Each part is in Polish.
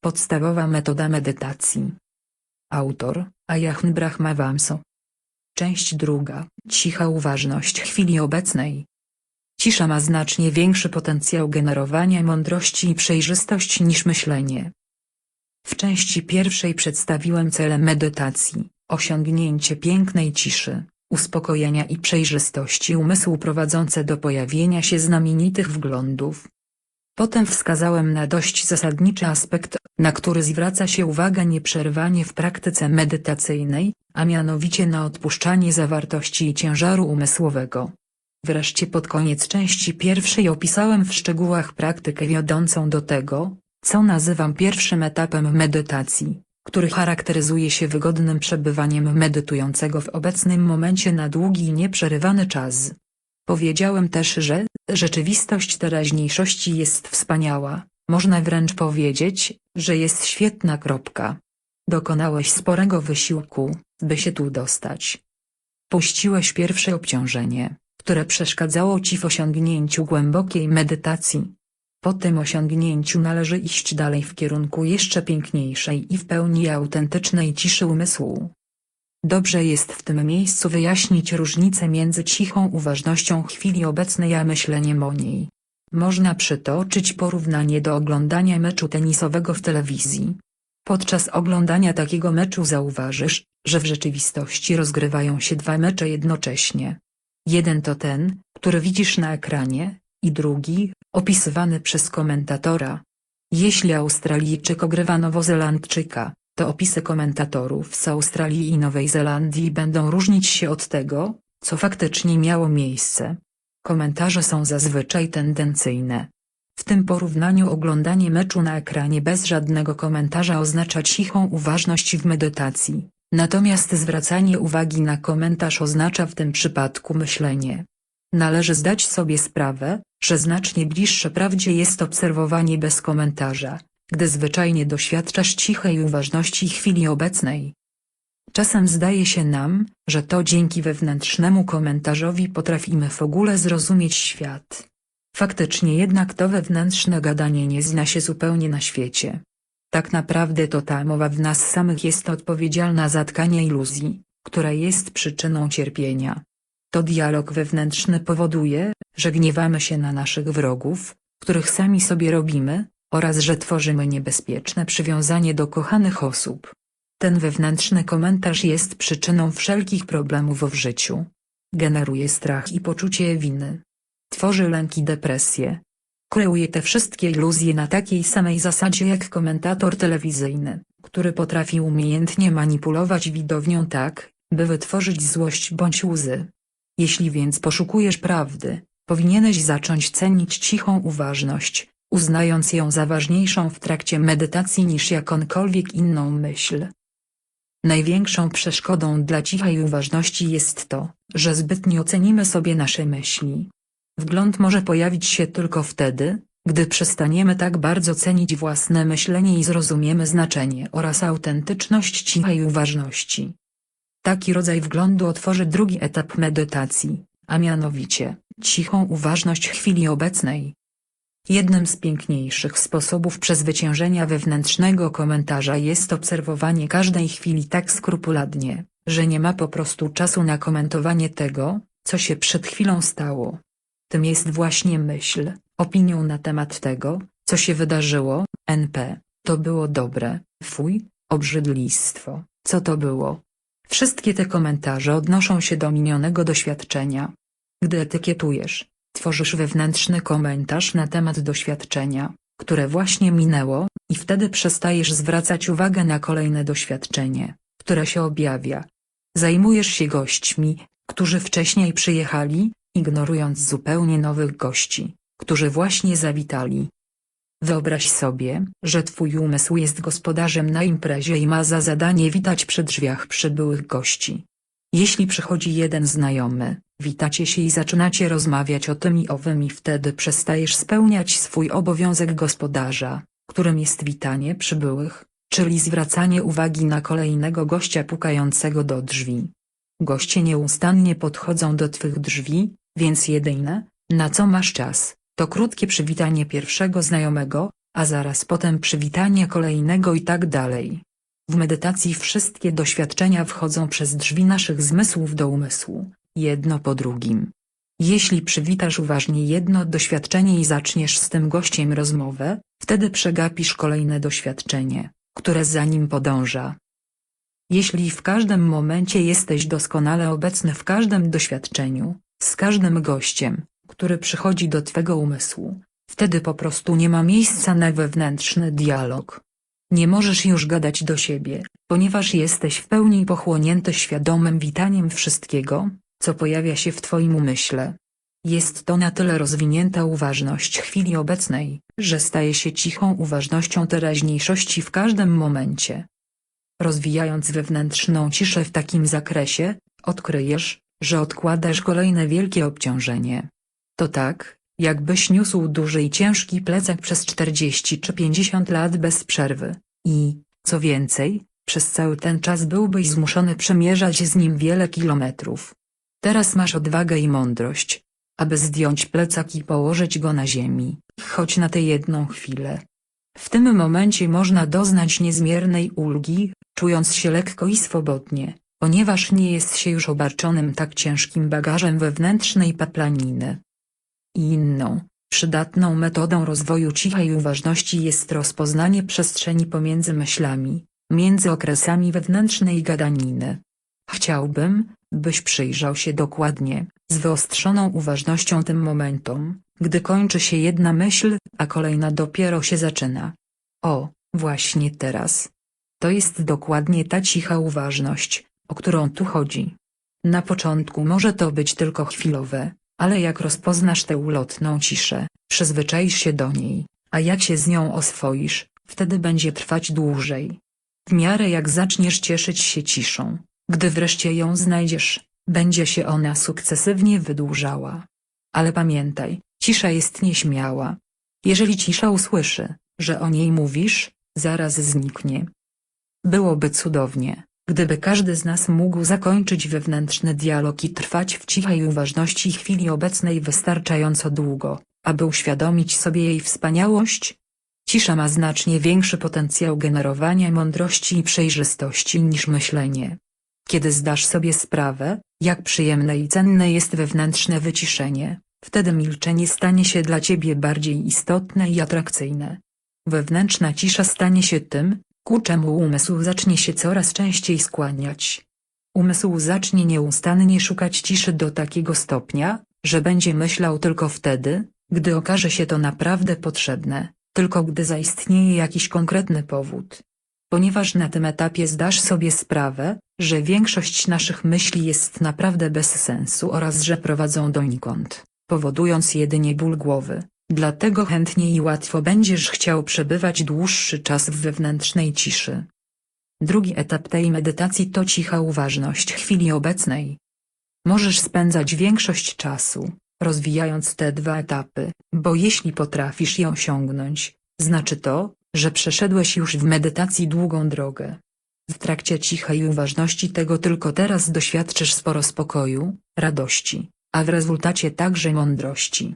Podstawowa metoda medytacji. Autor, Ayahn Brahma Vamso. Część druga, cicha uważność chwili obecnej. Cisza ma znacznie większy potencjał generowania mądrości i przejrzystość niż myślenie. W części pierwszej przedstawiłem cele medytacji, osiągnięcie pięknej ciszy, uspokojenia i przejrzystości umysłu prowadzące do pojawienia się znamienitych wglądów. Potem wskazałem na dość zasadniczy aspekt, na który zwraca się uwagę nieprzerwanie w praktyce medytacyjnej, a mianowicie na odpuszczanie zawartości i ciężaru umysłowego. Wreszcie pod koniec części pierwszej opisałem w szczegółach praktykę wiodącą do tego, co nazywam pierwszym etapem medytacji, który charakteryzuje się wygodnym przebywaniem medytującego w obecnym momencie na długi i nieprzerywany czas. Powiedziałem też, że rzeczywistość teraźniejszości jest wspaniała, można wręcz powiedzieć, że jest świetna. Kropka. Dokonałeś sporego wysiłku, by się tu dostać. Puściłeś pierwsze obciążenie, które przeszkadzało ci w osiągnięciu głębokiej medytacji. Po tym osiągnięciu należy iść dalej w kierunku jeszcze piękniejszej i w pełni autentycznej ciszy umysłu. Dobrze jest w tym miejscu wyjaśnić różnicę między cichą uważnością chwili obecnej a myśleniem o niej. Można przytoczyć porównanie do oglądania meczu tenisowego w telewizji. Podczas oglądania takiego meczu zauważysz, że w rzeczywistości rozgrywają się dwa mecze jednocześnie. Jeden to ten, który widzisz na ekranie, i drugi, opisywany przez komentatora. Jeśli Australijczyk ogrywa Nowozelandczyka, to opisy komentatorów z Australii i Nowej Zelandii będą różnić się od tego, co faktycznie miało miejsce. Komentarze są zazwyczaj tendencyjne. W tym porównaniu oglądanie meczu na ekranie bez żadnego komentarza oznacza cichą uważność w medytacji, natomiast zwracanie uwagi na komentarz oznacza w tym przypadku myślenie. Należy zdać sobie sprawę, że znacznie bliższe prawdzie jest obserwowanie bez komentarza, gdy zwyczajnie doświadczasz cichej uważności chwili obecnej. Czasem zdaje się nam, że to dzięki wewnętrznemu komentarzowi potrafimy w ogóle zrozumieć świat. Faktycznie jednak to wewnętrzne gadanie nie zna się zupełnie na świecie. Tak naprawdę to ta mowa w nas samych jest odpowiedzialna za tkanie iluzji, która jest przyczyną cierpienia. To dialog wewnętrzny powoduje, że gniewamy się na naszych wrogów, których sami sobie robimy, oraz że tworzymy niebezpieczne przywiązanie do kochanych osób. Ten wewnętrzny komentarz jest przyczyną wszelkich problemów w życiu. Generuje strach i poczucie winy. Tworzy lęk i depresję. Kreuje te wszystkie iluzje na takiej samej zasadzie jak komentator telewizyjny, który potrafi umiejętnie manipulować widownią tak, by wytworzyć złość bądź łzy. Jeśli więc poszukujesz prawdy, powinieneś zacząć cenić cichą uważność, uznając ją za ważniejszą w trakcie medytacji niż jakąkolwiek inną myśl. Największą przeszkodą dla cichej uważności jest to, że zbytnio cenimy sobie nasze myśli. Wgląd może pojawić się tylko wtedy, gdy przestaniemy tak bardzo cenić własne myślenie i zrozumiemy znaczenie oraz autentyczność cichej uważności. Taki rodzaj wglądu otworzy drugi etap medytacji, a mianowicie, cichą uważność chwili obecnej. Jednym z piękniejszych sposobów przezwyciężenia wewnętrznego komentarza jest obserwowanie każdej chwili tak skrupulatnie, że nie ma po prostu czasu na komentowanie tego, co się przed chwilą stało. Tym jest właśnie myśl, opinią na temat tego, co się wydarzyło, NP, to było dobre, fuj, obrzydlistwo, co to było. Wszystkie te komentarze odnoszą się do minionego doświadczenia. Gdy etykietujesz, tworzysz wewnętrzny komentarz na temat doświadczenia, które właśnie minęło, i wtedy przestajesz zwracać uwagę na kolejne doświadczenie, które się objawia. Zajmujesz się gośćmi, którzy wcześniej przyjechali, ignorując zupełnie nowych gości, którzy właśnie zawitali. Wyobraź sobie, że twój umysł jest gospodarzem na imprezie i ma za zadanie witać przy drzwiach przybyłych gości. Jeśli przychodzi jeden znajomy, witacie się i zaczynacie rozmawiać o tym i owym i wtedy przestajesz spełniać swój obowiązek gospodarza, którym jest witanie przybyłych, czyli zwracanie uwagi na kolejnego gościa pukającego do drzwi. Goście nieustannie podchodzą do twych drzwi, więc jedyne, na co masz czas, to krótkie przywitanie pierwszego znajomego, a zaraz potem przywitanie kolejnego i tak dalej. W medytacji wszystkie doświadczenia wchodzą przez drzwi naszych zmysłów do umysłu, jedno po drugim. Jeśli przywitasz uważnie jedno doświadczenie i zaczniesz z tym gościem rozmowę, wtedy przegapisz kolejne doświadczenie, które za nim podąża. Jeśli w każdym momencie jesteś doskonale obecny w każdym doświadczeniu, z każdym gościem, który przychodzi do twego umysłu, wtedy po prostu nie ma miejsca na wewnętrzny dialog. Nie możesz już gadać do siebie, ponieważ jesteś w pełni pochłonięty świadomym witaniem wszystkiego, co pojawia się w twoim umyśle. Jest to na tyle rozwinięta uważność chwili obecnej, że staje się cichą uważnością teraźniejszości w każdym momencie. Rozwijając wewnętrzną ciszę w takim zakresie, odkryjesz, że odkładasz kolejne wielkie obciążenie. To tak, jakbyś niósł duży i ciężki plecak przez 40 czy 50 lat bez przerwy, i, co więcej, przez cały ten czas byłbyś zmuszony przemierzać z nim wiele kilometrów. Teraz masz odwagę i mądrość, aby zdjąć plecak i położyć go na ziemi, choć na tę jedną chwilę. W tym momencie można doznać niezmiernej ulgi, czując się lekko i swobodnie, ponieważ nie jest się już obarczonym tak ciężkim bagażem wewnętrznej paplaniny. Inną, przydatną metodą rozwoju cichej uważności jest rozpoznanie przestrzeni pomiędzy myślami, między okresami wewnętrznej gadaniny. Chciałbym, byś przyjrzał się dokładnie, z wyostrzoną uważnością tym momentom, gdy kończy się jedna myśl, a kolejna dopiero się zaczyna. O, właśnie teraz. To jest dokładnie ta cicha uważność, o którą tu chodzi. Na początku może to być tylko chwilowe, ale jak rozpoznasz tę ulotną ciszę, przyzwyczaisz się do niej, a jak się z nią oswoisz, wtedy będzie trwać dłużej. W miarę jak zaczniesz cieszyć się ciszą, gdy wreszcie ją znajdziesz, będzie się ona sukcesywnie wydłużała. Ale pamiętaj, cisza jest nieśmiała. Jeżeli cisza usłyszy, że o niej mówisz, zaraz zniknie. Byłoby cudownie, gdyby każdy z nas mógł zakończyć wewnętrzny dialog i trwać w cichej uważności chwili obecnej wystarczająco długo, aby uświadomić sobie jej wspaniałość. Cisza ma znacznie większy potencjał generowania mądrości i przejrzystości niż myślenie. Kiedy zdasz sobie sprawę, jak przyjemne i cenne jest wewnętrzne wyciszenie, wtedy milczenie stanie się dla ciebie bardziej istotne i atrakcyjne. Wewnętrzna cisza stanie się tym, ku czemu umysł zacznie się coraz częściej skłaniać. Umysł zacznie nieustannie szukać ciszy do takiego stopnia, że będzie myślał tylko wtedy, gdy okaże się to naprawdę potrzebne, tylko gdy zaistnieje jakiś konkretny powód. Ponieważ na tym etapie zdasz sobie sprawę, że większość naszych myśli jest naprawdę bez sensu oraz że prowadzą donikąd, powodując jedynie ból głowy, dlatego chętnie i łatwo będziesz chciał przebywać dłuższy czas w wewnętrznej ciszy. Drugi etap tej medytacji to cicha uważność chwili obecnej. Możesz spędzać większość czasu, rozwijając te dwa etapy, bo jeśli potrafisz je osiągnąć, znaczy to, że przeszedłeś już w medytacji długą drogę. W trakcie cichej uważności tego tylko teraz doświadczysz sporo spokoju, radości, a w rezultacie także mądrości.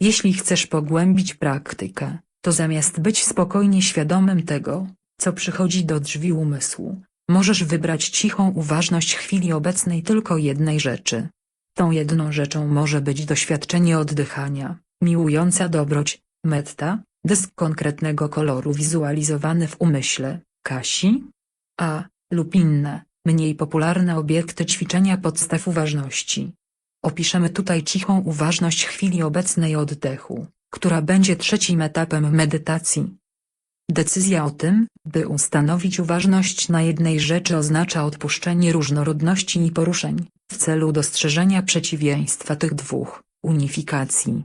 Jeśli chcesz pogłębić praktykę, to zamiast być spokojnie świadomym tego, co przychodzi do drzwi umysłu, możesz wybrać cichą uważność chwili obecnej tylko jednej rzeczy. Tą jedną rzeczą może być doświadczenie oddychania, miłująca dobroć, metta, dysk konkretnego koloru wizualizowany w umyśle, Kasi, a, lub inne, mniej popularne obiekty ćwiczenia podstaw uważności. Opiszemy tutaj cichą uważność chwili obecnej oddechu, która będzie trzecim etapem medytacji. Decyzja o tym, by ustanowić uważność na jednej rzeczy oznacza odpuszczenie różnorodności i poruszeń, w celu dostrzeżenia przeciwieństwa tych dwóch, unifikacji.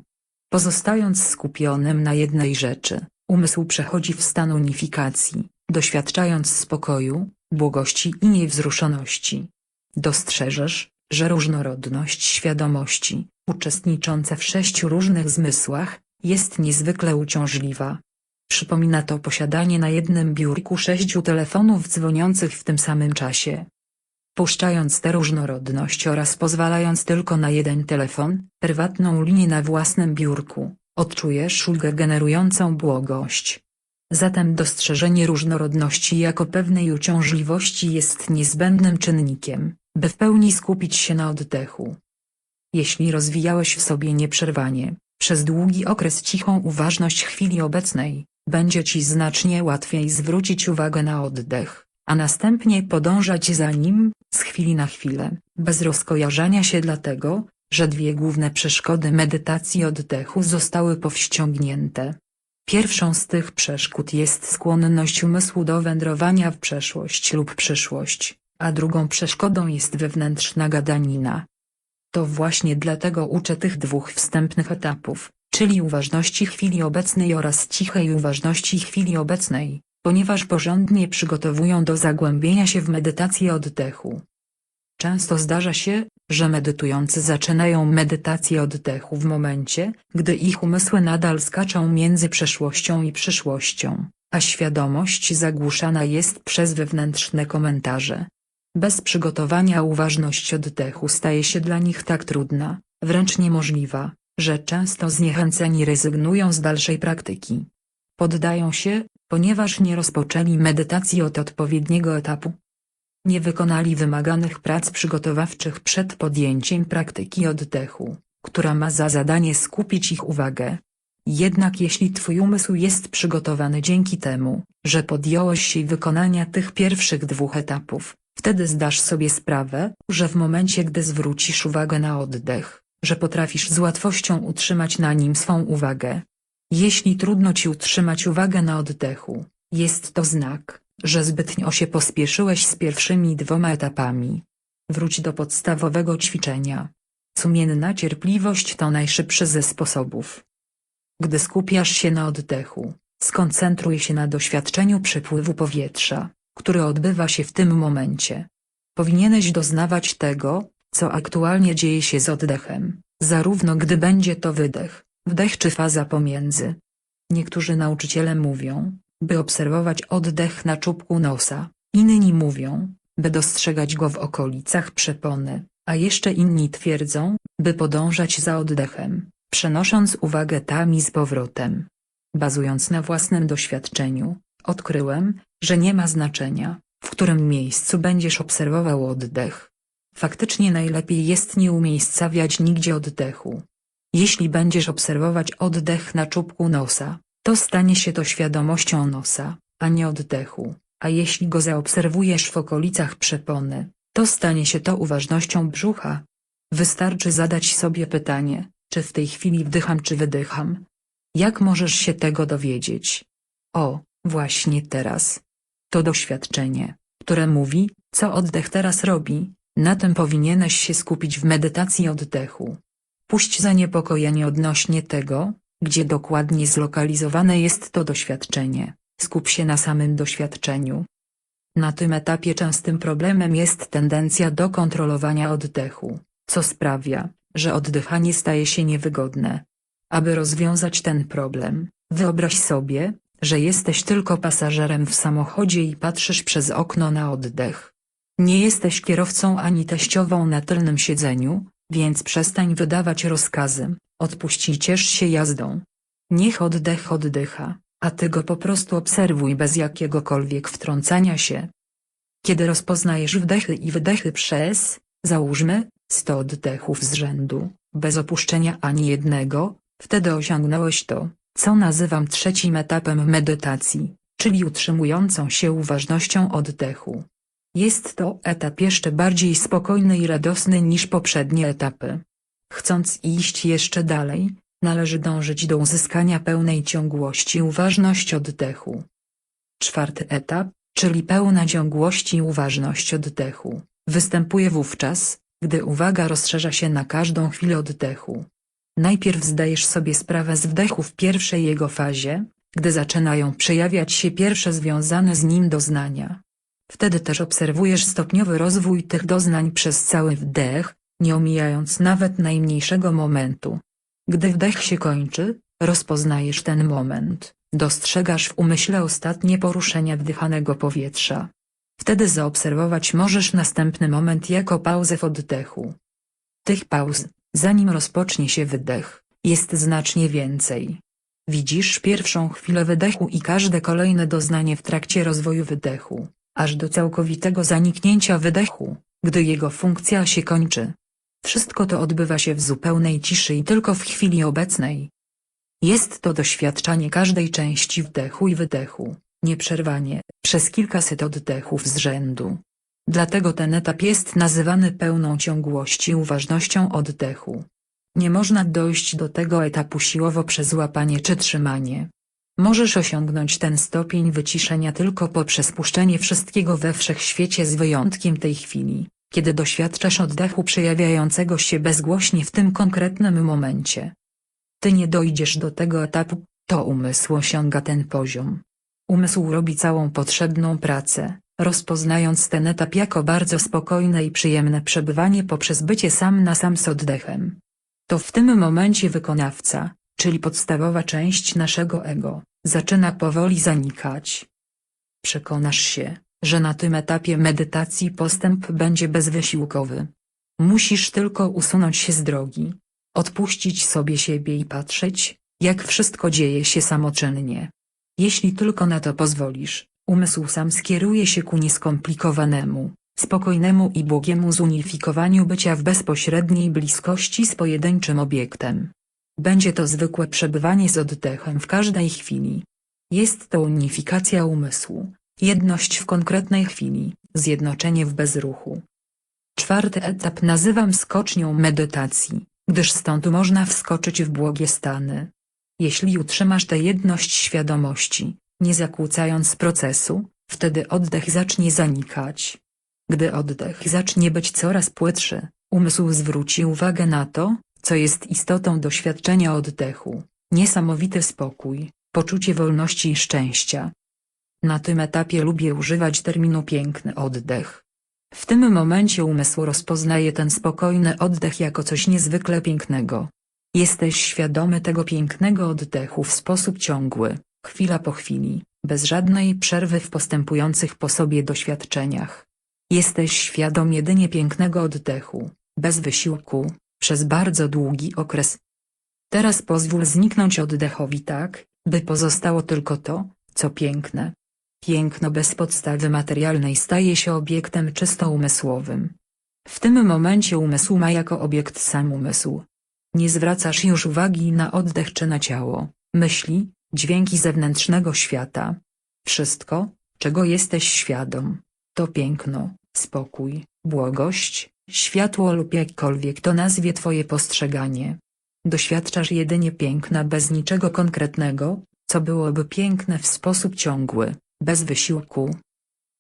Pozostając skupionym na jednej rzeczy, umysł przechodzi w stan unifikacji, doświadczając spokoju, błogości i niewzruszoności. Dostrzeżesz, że różnorodność świadomości, uczestnicząca w sześciu różnych zmysłach, jest niezwykle uciążliwa. Przypomina to posiadanie na jednym biurku sześciu telefonów dzwoniących w tym samym czasie. Puszczając tę różnorodność oraz pozwalając tylko na jeden telefon, prywatną linię na własnym biurku, odczujesz ulgę generującą błogość. Zatem dostrzeżenie różnorodności jako pewnej uciążliwości jest niezbędnym czynnikiem, by w pełni skupić się na oddechu. Jeśli rozwijałeś w sobie nieprzerwanie, przez długi okres cichą uważność chwili obecnej, będzie ci znacznie łatwiej zwrócić uwagę na oddech, a następnie podążać za nim, z chwili na chwilę, bez rozkojarzania się dlatego, że dwie główne przeszkody medytacji oddechu zostały powściągnięte. Pierwszą z tych przeszkód jest skłonność umysłu do wędrowania w przeszłość lub przyszłość, a drugą przeszkodą jest wewnętrzna gadanina. To właśnie dlatego uczę tych dwóch wstępnych etapów, czyli uważności chwili obecnej oraz cichej uważności chwili obecnej, ponieważ porządnie przygotowują do zagłębienia się w medytację oddechu. Często zdarza się, że medytujący zaczynają medytację oddechu w momencie, gdy ich umysły nadal skaczą między przeszłością i przyszłością, a świadomość zagłuszana jest przez wewnętrzne komentarze. Bez przygotowania uważność oddechu staje się dla nich tak trudna, wręcz niemożliwa, że często zniechęceni rezygnują z dalszej praktyki. Poddają się, ponieważ nie rozpoczęli medytacji od odpowiedniego etapu. Nie wykonali wymaganych prac przygotowawczych przed podjęciem praktyki oddechu, która ma za zadanie skupić ich uwagę. Jednak jeśli twój umysł jest przygotowany dzięki temu, że podjąłeś się wykonania tych pierwszych dwóch etapów, wtedy zdasz sobie sprawę, że w momencie gdy zwrócisz uwagę na oddech, że potrafisz z łatwością utrzymać na nim swą uwagę. Jeśli trudno ci utrzymać uwagę na oddechu, jest to znak, że zbytnio się pospieszyłeś z pierwszymi dwoma etapami. Wróć do podstawowego ćwiczenia. Sumienna cierpliwość to najszybszy ze sposobów. Gdy skupiasz się na oddechu, skoncentruj się na doświadczeniu przepływu powietrza, który odbywa się w tym momencie. Powinieneś doznawać tego, co aktualnie dzieje się z oddechem, zarówno gdy będzie to wydech, wdech czy faza pomiędzy. Niektórzy nauczyciele mówią, by obserwować oddech na czubku nosa, inni mówią, by dostrzegać go w okolicach przepony, a jeszcze inni twierdzą, by podążać za oddechem, przenosząc uwagę tam i z powrotem. Bazując na własnym doświadczeniu, odkryłem, że nie ma znaczenia, w którym miejscu będziesz obserwował oddech. Faktycznie najlepiej jest nie umiejscawiać nigdzie oddechu. Jeśli będziesz obserwować oddech na czubku nosa, to stanie się to świadomością nosa, a nie oddechu, a jeśli go zaobserwujesz w okolicach przepony, to stanie się to uważnością brzucha. Wystarczy zadać sobie pytanie, czy w tej chwili wdycham czy wydycham. Jak możesz się tego dowiedzieć? O, właśnie teraz. To doświadczenie, które mówi, co oddech teraz robi, na tym powinieneś się skupić w medytacji oddechu. Puść zaniepokojenie odnośnie tego, gdzie dokładnie zlokalizowane jest to doświadczenie, skup się na samym doświadczeniu. Na tym etapie częstym problemem jest tendencja do kontrolowania oddechu, co sprawia, że oddychanie staje się niewygodne. Aby rozwiązać ten problem, wyobraź sobie, że jesteś tylko pasażerem w samochodzie i patrzysz przez okno na oddech. Nie jesteś kierowcą ani teściową na tylnym siedzeniu, więc przestań wydawać rozkazy, odpuść i ciesz się jazdą. Niech oddech oddycha, a ty go po prostu obserwuj bez jakiegokolwiek wtrącania się. Kiedy rozpoznajesz wdechy i wydechy przez, załóżmy, 100 oddechów z rzędu, bez opuszczenia ani jednego, wtedy osiągnąłeś to, co nazywam trzecim etapem medytacji, czyli utrzymującą się uważnością oddechu. Jest to etap jeszcze bardziej spokojny i radosny niż poprzednie etapy. Chcąc iść jeszcze dalej, należy dążyć do uzyskania pełnej ciągłości uważność oddechu. Czwarty etap, czyli pełna ciągłość i uważność oddechu, występuje wówczas, gdy uwaga rozszerza się na każdą chwilę oddechu. Najpierw zdajesz sobie sprawę z wdechu w pierwszej jego fazie, gdy zaczynają przejawiać się pierwsze związane z nim doznania. Wtedy też obserwujesz stopniowy rozwój tych doznań przez cały wdech, nie omijając nawet najmniejszego momentu. Gdy wdech się kończy, rozpoznajesz ten moment, dostrzegasz w umyśle ostatnie poruszenia wdychanego powietrza. Wtedy zaobserwować możesz następny moment jako pauzę w oddechu. Tych pauz, zanim rozpocznie się wydech, Jest znacznie więcej. Widzisz pierwszą chwilę wydechu i każde kolejne doznanie w trakcie rozwoju wydechu, aż do całkowitego zaniknięcia wydechu, gdy jego funkcja się kończy. Wszystko to odbywa się w zupełnej ciszy i tylko w chwili obecnej. Jest to doświadczanie każdej części wdechu i wydechu, nieprzerwanie, przez kilkaset oddechów z rzędu. Dlatego ten etap jest nazywany pełną ciągłości uważnością oddechu. Nie można dojść do tego etapu siłowo przez łapanie czy trzymanie. Możesz osiągnąć ten stopień wyciszenia tylko poprzez puszczenie wszystkiego we wszechświecie z wyjątkiem tej chwili, kiedy doświadczasz oddechu przejawiającego się bezgłośnie w tym konkretnym momencie. Ty nie dojdziesz do tego etapu, to umysł osiąga ten poziom. Umysł robi całą potrzebną pracę, rozpoznając ten etap jako bardzo spokojne i przyjemne przebywanie poprzez bycie sam na sam z oddechem. To w tym momencie wykonawca, czyli podstawowa część naszego ego, zaczyna powoli zanikać. Przekonasz się, że na tym etapie medytacji postęp będzie bezwysiłkowy. Musisz tylko usunąć się z drogi, odpuścić sobie siebie i patrzeć, jak wszystko dzieje się samoczynnie. Jeśli tylko na to pozwolisz, umysł sam skieruje się ku nieskomplikowanemu, spokojnemu i błogiemu zunifikowaniu bycia w bezpośredniej bliskości z pojedynczym obiektem. Będzie to zwykłe przebywanie z oddechem w każdej chwili. Jest to unifikacja umysłu, jedność w konkretnej chwili, zjednoczenie w bezruchu. Czwarty etap nazywam skocznią medytacji, gdyż stąd można wskoczyć w błogie stany. Jeśli utrzymasz tę jedność świadomości, nie zakłócając procesu, wtedy oddech zacznie zanikać. Gdy oddech zacznie być coraz płytszy, umysł zwróci uwagę na to, co jest istotą doświadczenia oddechu, niesamowity spokój, poczucie wolności i szczęścia. Na tym etapie lubię używać terminu piękny oddech. W tym momencie umysł rozpoznaje ten spokojny oddech jako coś niezwykle pięknego. Jesteś świadomy tego pięknego oddechu w sposób ciągły, chwila po chwili, bez żadnej przerwy w postępujących po sobie doświadczeniach. Jesteś świadom jedynie pięknego oddechu, bez wysiłku, przez bardzo długi okres. Teraz pozwól zniknąć oddechowi tak, by pozostało tylko to, co piękne. Piękno bez podstawy materialnej staje się obiektem czysto umysłowym. W tym momencie umysł ma jako obiekt sam umysł. Nie zwracasz już uwagi na oddech czy na ciało, myśli, dźwięki zewnętrznego świata. Wszystko, czego jesteś świadom, to piękno, spokój, błogość, światło lub jakkolwiek to nazwie twoje postrzeganie. Doświadczasz jedynie piękna bez niczego konkretnego, co byłoby piękne w sposób ciągły, bez wysiłku.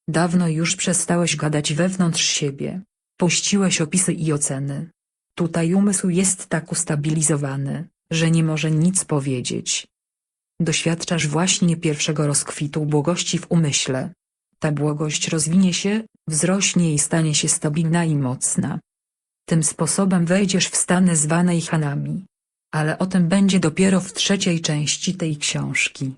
Dawno już przestałeś gadać wewnątrz siebie. Puściłeś opisy i oceny. Tutaj umysł jest tak ustabilizowany, że nie może nic powiedzieć. Doświadczasz właśnie pierwszego rozkwitu błogości w umyśle. Ta błogość rozwinie się, wzrośnie i stanie się stabilna i mocna. Tym sposobem wejdziesz w stany zwane chanami. Ale o tym będzie dopiero w trzeciej części tej książki.